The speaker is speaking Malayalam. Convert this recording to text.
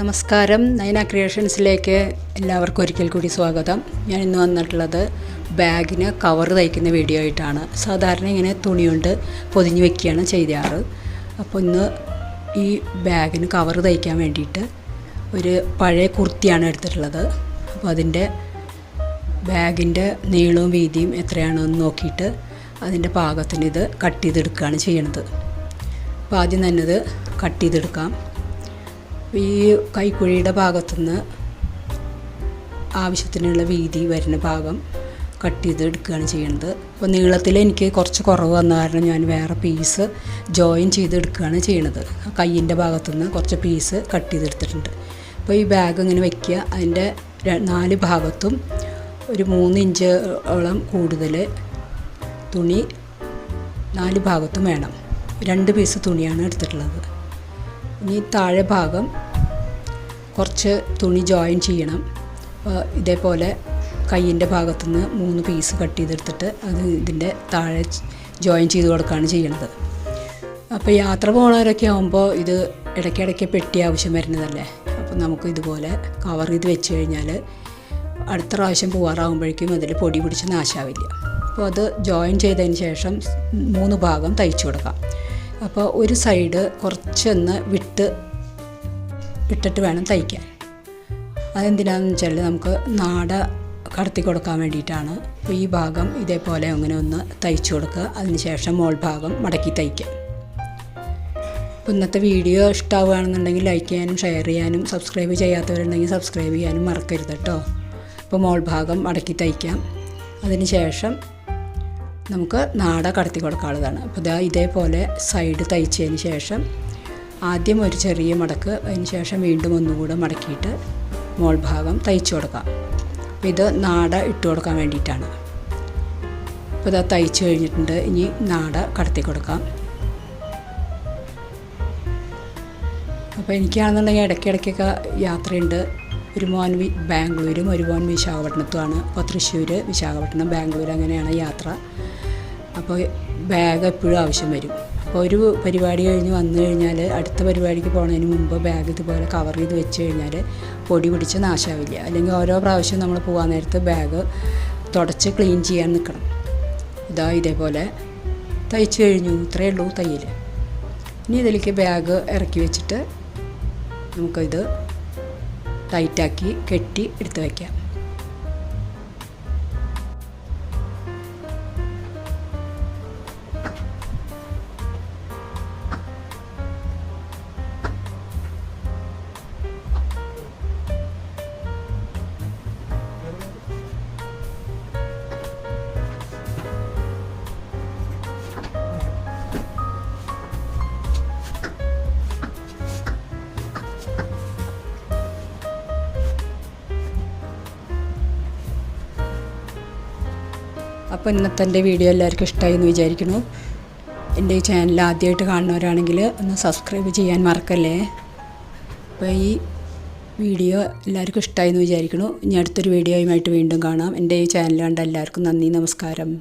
നമസ്കാരം. നയന ക്രിയേഷൻസിലേക്ക് എല്ലാവർക്കും ഒരിക്കൽ കൂടി സ്വാഗതം. ഞാൻ ഇന്ന് വന്നിട്ടുള്ളത് ബാഗിന് കവർ തയ്ക്കുന്ന വീഡിയോ ആയിട്ടാണ്. സാധാരണ ഇങ്ങനെ തുണി കൊണ്ട് പൊതിഞ്ഞ് വെക്കുകയാണ് ചെയ്യാറ്. അപ്പോൾ ഇന്ന് ഈ ബാഗിന് കവർ തയ്ക്കാൻ വേണ്ടിയിട്ട് ഒരു പഴയ കുർത്തിയാണ് എടുത്തിട്ടുള്ളത്. അപ്പോൾ അതിന്റെ ബാഗിന്റെ നീളവും വീതിയും എത്രയാണെന്ന് നോക്കിയിട്ട് അതിന്റെ പാകത്തിന് ഇത് കട്ട് ചെയ്തെടുക്കുകയാണ് ചെയ്യണത്. അപ്പോൾ ആദ്യം തന്നെ ഇത് കട്ട് ചെയ്തെടുക്കാം. ഈ കൈക്കുഴിയുടെ ഭാഗത്തുനിന്ന് ആവശ്യത്തിനുള്ള വീതി വരുന്ന ഭാഗം കട്ട് ചെയ്ത് എടുക്കുകയാണ് ചെയ്യുന്നത്. അപ്പോൾ നീളത്തിൽ എനിക്ക് കുറച്ച് കുറവ് വന്ന കാരണം ഞാൻ വേറെ പീസ് ജോയിൻ ചെയ്ത് എടുക്കുകയാണ് ചെയ്യണത് കയ്യിന്റെ ഭാഗത്തുനിന്ന് കുറച്ച് പീസ് കട്ട് ചെയ്തെടുത്തിട്ടുണ്ട്. അപ്പോൾ ഈ ബാഗ് ഇങ്ങനെ വയ്ക്കുക അതിന്റെ നാല് ഭാഗത്തും ഒരു മൂന്ന് ഓളം കൂടുതൽ തുണി നാല് ഭാഗത്തും വേണം. രണ്ട് പീസ് തുണിയാണ് എടുത്തിട്ടുള്ളത്. ഇനി താഴെ ഭാഗം കുറച്ച് തുണി ജോയിൻ ചെയ്യണം. ഇതേപോലെ കയ്യിന്റെ ഭാഗത്തുനിന്ന് മൂന്ന് പീസ് കട്ട് ചെയ്തെടുത്തിട്ട് അത് ഇതിന്റെ താഴെ ജോയിൻ ചെയ്ത് കൊടുക്കുകയാണ് ചെയ്യണത്. അപ്പോൾ യാത്ര പോകുന്നവരൊക്കെ ആകുമ്പോൾ ഇത് ഇടയ്ക്കിടയ്ക്ക് പെട്ടി ആവശ്യം വരുന്നതല്ലേ? അപ്പോൾ നമുക്ക് ഇതുപോലെ കവർ ചെയ്ത് വെച്ച് കഴിഞ്ഞാൽ അടുത്ത പ്രാവശ്യം പോകാറാകുമ്പോഴേക്കും അതിൽ പൊടി പിടിച്ച് നാശാവില്ല. അപ്പോൾ അത് ജോയിൻ ചെയ്തതിന് ശേഷം മൂന്ന് ഭാഗം തയ്ച്ചു കൊടുക്കാം. അപ്പോൾ ഒരു സൈഡ് കുറച്ചൊന്ന് വിട്ട് ഇട്ടിട്ട് വേണം തയ്ക്കാൻ. അതെന്തിനാണെന്ന് വെച്ചാൽ നമുക്ക് നാട കടത്തി കൊടുക്കാൻ വേണ്ടിയിട്ടാണ്. അപ്പോൾ ഈ ഭാഗം ഇതേപോലെ അങ്ങനെ ഒന്ന് തയ്ച്ചു കൊടുക്കുക. അതിന് ശേഷം മോൾ ഭാഗം മടക്കി തയ്ക്കുക അപ്പോൾ ഇന്നത്തെ വീഡിയോ ഇഷ്ടമാവുകയാണെന്നുണ്ടെങ്കിൽ ലൈക്ക് ചെയ്യാനും ഷെയർ ചെയ്യാനും സബ്സ്ക്രൈബ് ചെയ്യാത്തവരുണ്ടെങ്കിൽ സബ്സ്ക്രൈബ് ചെയ്യാനും മറക്കരുത് കേട്ടോ. അപ്പോൾ മോൾ ഭാഗം മടക്കി തയ്ക്കാം. അതിന് ശേഷം നമുക്ക് നാട കടത്തി കൊടുക്കാനുള്ളതാണ്. അപ്പോൾ ഇതാ ഇതേപോലെ സൈഡ് തയ്ച്ചതിന് ശേഷം ആദ്യം ഒരു ചെറിയ മടക്ക് അതിന് ശേഷം വീണ്ടും ഒന്നുകൂടെ മടക്കിയിട്ട് മോൾ ഭാഗം തയ്ച്ചു കൊടുക്കാം. അപ്പോൾ ഇത് നാട ഇട്ട് കൊടുക്കാൻ വേണ്ടിയിട്ടാണ്. അപ്പോൾ ഇതാ തയ്ച്ച് കഴിഞ്ഞിട്ടുണ്ട്. ഇനി നാട കടത്തി കൊടുക്കാം. അപ്പോൾ എനിക്കാണെന്നുണ്ടെങ്കിൽ ഇടയ്ക്കിടയ്ക്കൊക്കെ യാത്രയുണ്ട്. ഒരു മോൻ വി ബാംഗ്ലൂരും ഒരു മോൻ വിശാഖപട്ടണത്തുമാണ്. അപ്പോൾ തൃശ്ശൂർ വിശാഖപട്ടണം ബാംഗ്ലൂർ അങ്ങനെയാണ് യാത്ര. അപ്പോൾ ബാഗ് എപ്പോഴും ആവശ്യം വരും. അപ്പോൾ ഒരു പരിപാടി കഴിഞ്ഞ് വന്നു കഴിഞ്ഞാൽ അടുത്ത പരിപാടിക്ക് പോകുന്നതിന് മുമ്പ് ബാഗ് ഇതുപോലെ കവർ ചെയ്ത് വെച്ച് കഴിഞ്ഞാൽ പൊടി പിടിച്ച് നാശാവില്ല. അല്ലെങ്കിൽ ഓരോ പ്രാവശ്യം നമ്മൾ പോകാൻ നേരത്ത് ബാഗ് തുടച്ച് ക്ലീൻ ചെയ്യാൻ നിൽക്കണം. ഇതാ ഇതേപോലെ തയ്ച്ച് കഴിഞ്ഞു. ഇത്രയേ ഉള്ളൂ തയ്യൽ. ഇനി ഇതിലേക്ക് ബാഗ് ഇറക്കി വെച്ചിട്ട് നമുക്കിത് ടൈറ്റാക്കി കെട്ടി എടുത്ത് വയ്ക്കാം അപ്പോൾ ഇന്നത്തെ എന്റെ വീഡിയോ എല്ലാവർക്കും ഇഷ്ടമായി എന്ന് വിചാരിക്കുന്നു. എന്റെ ഈ ചാനൽ ആദ്യമായിട്ട് കാണുന്നവരാണെങ്കിൽ ഒന്ന് സബ്സ്ക്രൈബ് ചെയ്യാൻ മറക്കല്ലേ? അപ്പോൾ ഈ വീഡിയോ എല്ലാവർക്കും ഇഷ്ടമായി എന്ന് വിചാരിക്കുന്നു. ഇനി അടുത്തൊരു വീഡിയോയുമായിട്ട് വീണ്ടും കാണാം. എന്റെ ഈ ചാനൽ കണ്ട എല്ലാവർക്കും നന്ദി നമസ്കാരം.